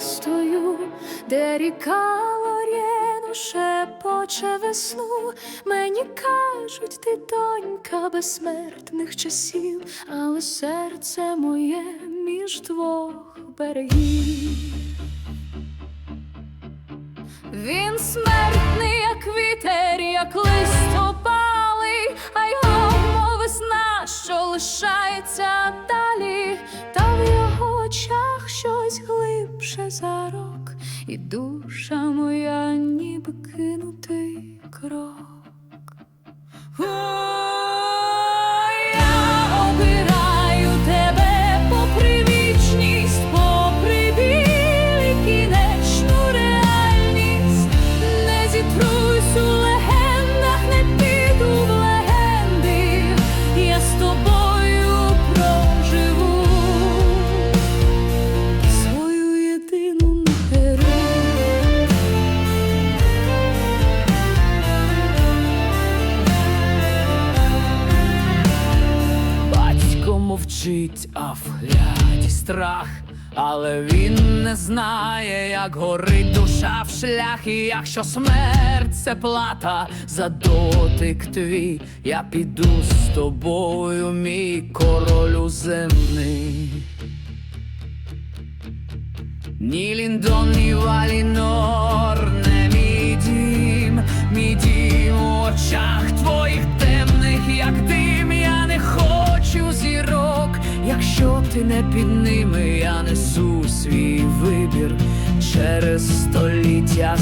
стою, де ріка Лорєну шепоче весну, мені кажуть, ти донька безсмертних часів, але серце моє між двох берегів. Він смертний, як вітер, як листопалий, а його мов весна, що лишається. За рок, і душа моя ніби кинутий крок. Батько мовчить, а в гляді страх, але він не знає, як горить душа в шлях, і якщо смерть це плата за дотик твій, я піду з тобою, мій королю земний. Ні Ліндон, ні Валінор, Якщо ти не під ними, я несу свій вибір через століття.